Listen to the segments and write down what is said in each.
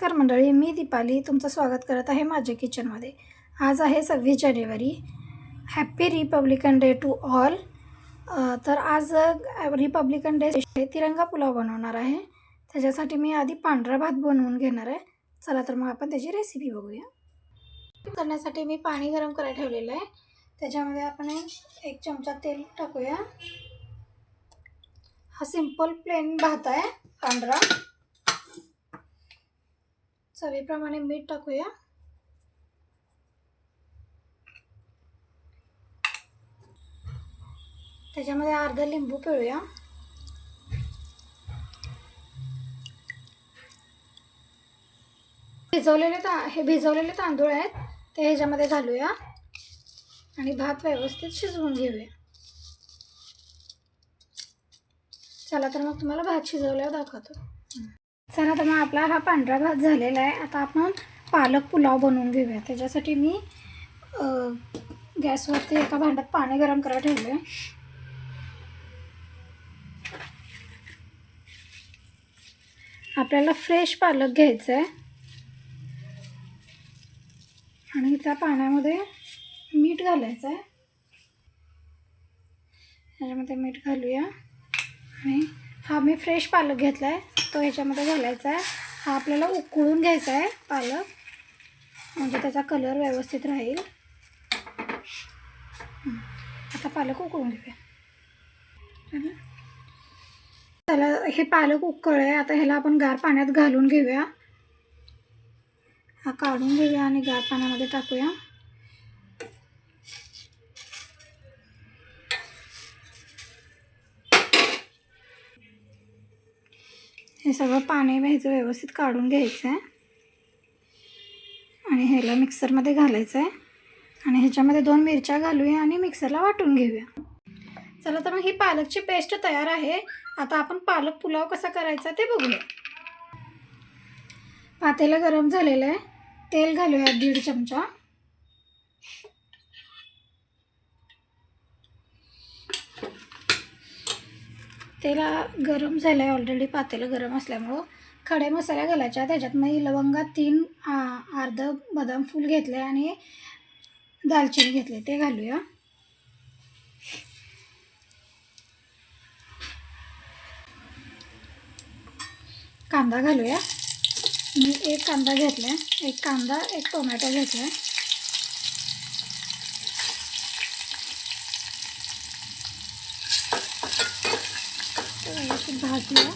नमस्कार मंडळी मी दीपाली तुमचं स्वागत करत आहे माझ्या किचनमध्ये आज आहे सव्वीस जानेवारी. Happy republican day to all तर आज रिपब्लिकन डे तिरंगा पुलाव बनवणार आहे. त्याच्यासाठी मी आधी पांढरा भात बनवून घेणार आहे. चला तर मग आपण त्याची रेसिपी बघूया. करण्यासाठी मी पाणी गरम करायला ठेवलेलं आहे. त्याच्यामध्ये आपण एक चमचा तेल टाकूया. हा सिंपल प्लेन भात आहे पांढरा. चवीप्रमाणे मीठ टाकूया. त्याच्यामध्ये अर्धा लिंबू पिळूया. भिजवलेले ता हे भिजवलेले तांदूळ आहेत ते ह्याच्यामध्ये घालूया. आणि भात व्यवस्थित शिजवून घेऊया. चला तर मग तुम्हाला भात शिजवल्यावर दाखवतो. चला तर मग आपला हा पांढरा भात झालेला आहे. आता आपण पालक पुलाव बनवून घेऊया. त्याच्यासाठी मी गॅसवरती एका भांड्यात पाणी गरम करायला ठेवलं आहे आपल्याला फ्रेश पालक घ्यायचा आहे आणि त्या पाण्यामध्ये मीठ घालायचं आहे त्याच्यामध्ये मीठ घालूया. आणि हा मी फ्रेश पालक घेतला आहे तो ह्याच्यामध्ये घालायचा आहे हा आपल्याला उकळून घ्यायचा आहे पालक. म्हणजे त्याचा कलर व्यवस्थित राहील. आता पालक उकळून घेऊया. त्याला हे पालक उकळ आहे आता ह्याला आपण गार पाण्यात घालून घेऊया. हा काढून घेऊया आणि गार पाण्यामध्ये टाकूया. हे सगळं पाणी ह्याचं व्यवस्थित काढून घ्यायचं आहे आणि ह्याला मिक्सरमध्ये घालायचं आहे आणि ह्याच्यामध्ये दोन मिरच्या घालूया आणि मिक्सरला वाटून घेऊया. चला तर मग ही पालकची पेस्ट तयार आहे. आता आपण पालक पुलाव कसा करायचा ते बघूया. पातेलं गरम झालेलं आहे. तेल घालूया दीड चमचा. तेला गरम झालं आहे ऑलरेडी पातेलं गरम असल्यामुळं. खडे मसाला घालायच्या त्याच्यात मी लवंगा तीन अर्ध बदाम फूल घेतले आणि दालचिनी घेतले ते घालूया. कांदा घालूया. मी एक कांदा घेतला आहे एक कांदा एक टोमॅटो घेतला आहे व्यवस्थित भाजूया.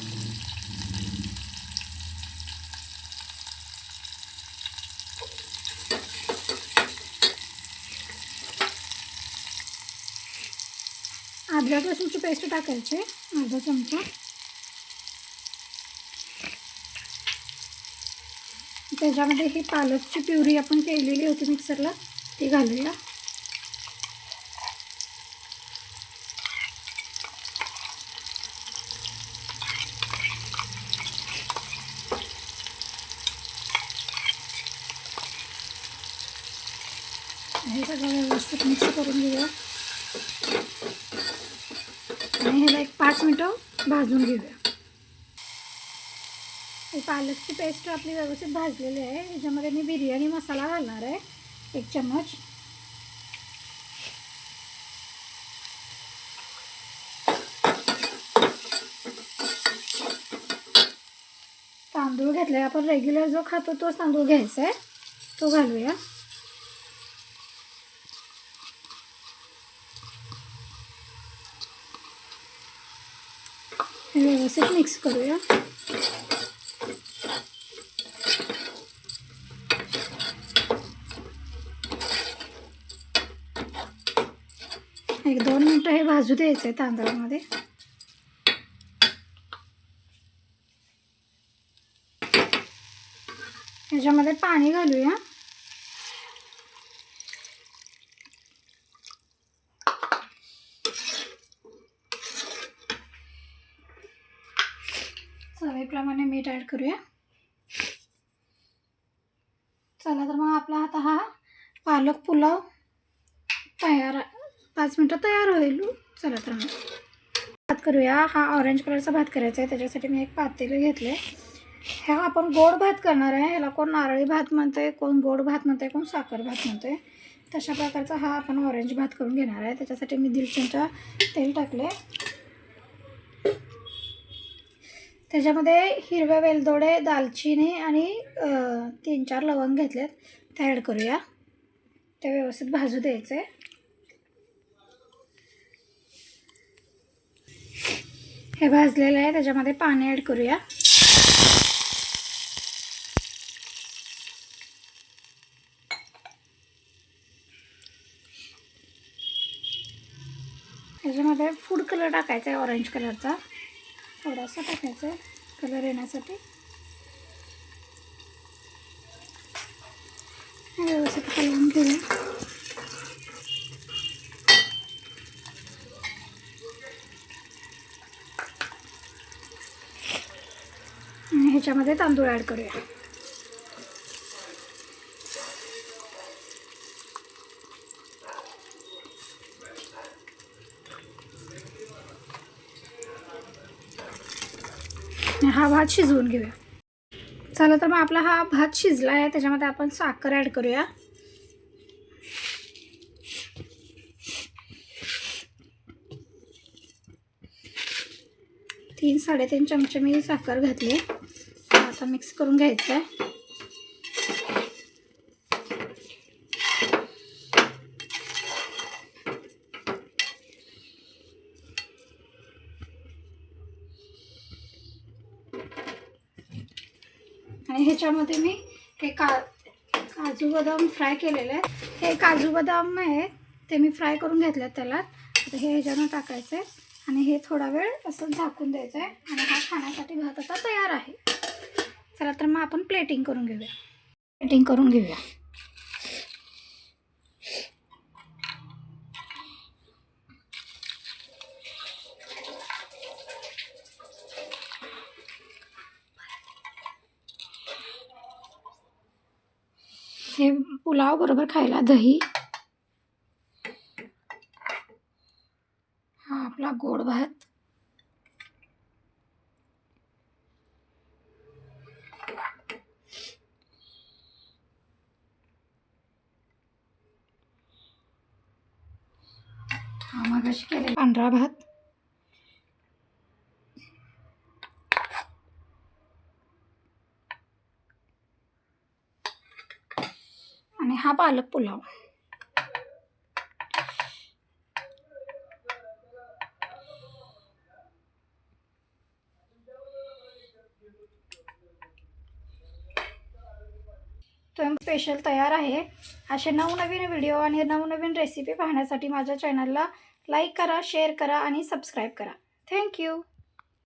अर्धा लसूणची पेस्ट टाकायची अर्धा चमचा. त्याच्यामध्ये ही पालकची प्युरी आपण केलेली होती मिक्सरला ती घालूया हे सगळं व्यवस्थित मिक्स करून घेऊया. आणि ह्याला एक पाच मिनटं भाजून घेऊया. पालकची पेस्ट आपली व्यवस्थित भाजलेली आहे. ह्याच्यामध्ये मी बिर्याणी मसाला घालणार आहे. एक चम्मच. तांदूळ घेतलाय. आपण रेग्युलर जो खातो तोच तांदूळ घ्यायचा आहे. तो घालूया. हे व्यवस्थित मिक्स करूया. एक दोन मिनटं हे भाजू द्यायचं आहे तांदळामध्ये. ह्याच्यामध्ये पाणी घालूया. चवीप्रमाणे मीठ ॲड करूया. चला तर मग आपला आता हा पालक पुलाव तयार पाच मिनटं तयार होईल. चला तर मग भात करूया. हा ऑरेंज कलरचा भात करायचा आहे. त्याच्यासाठी मी एक पातेलं घेतलं आहे ह्या आपण गोड भात करणार आहे. ह्याला कोण नारळी भात म्हणते कोण गोड भात म्हणते कोण साखर भात म्हणते तशा प्रकारचा हा आपण ऑरेंज भात करून घेणार आहे. त्याच्यासाठी मी दीड चमचा तेल टाकले त्याच्यामध्ये हिरव्या वेलदोडे दालचिनी आणि तीन चार लवंग घेतलेत. त्या ॲड करूया. ते व्यवस्थित भाजू द्यायचे. हे भाजलेलं आहे. त्याच्यामध्ये पाणी ॲड करूया. त्याच्यामध्ये फूड कलर टाकायचा आहे ऑरेंज कलरचा थोडासा टाकायचा आहे कलर येण्यासाठी व्यवस्थित हलवून घेऊया. ह्याच्यामध्ये तांदूळ ॲड करूया. हा भात शिजवून घेऊया. चला तर मग आपला हा भात शिजला आहे त्याच्यामध्ये आपण साखर ॲड करूया. तीन साडेतीन चमचे मी साखर घातली. आता मिक्स करून घ्यायचं आहे आणि ह्याच्यामध्ये मी हे का काजू बदाम फ्राय केलेले आहेत. हे काजू बदाम आहे ते मी फ्राय करून घेतले त्याला. आता हे ह्याच्यानं टाकायचं आहे आणि हे थोडा वेळ असं झाकून द्यायचं आहे आणि हा खाण्यासाठी भात आता तयार आहे. चला तर मग आपण प्लेटिंग करून घेऊया. प्लेटिंग करून घेऊया. हे पुलाव बरोबर खायला दही. हा आपला गोड भात. हा मगाशी केले पांढरा भात. आणि हा पालक पुलाव. तर स्पेशल तयार आहे. असे नवनवीन व्हिडिओ आणि नवनवीन रेसिपी पाहण्यासाठी माझ्या चॅनलला लाईक करा शेअर करा आणि सबस्क्राईब करा. थँक्यू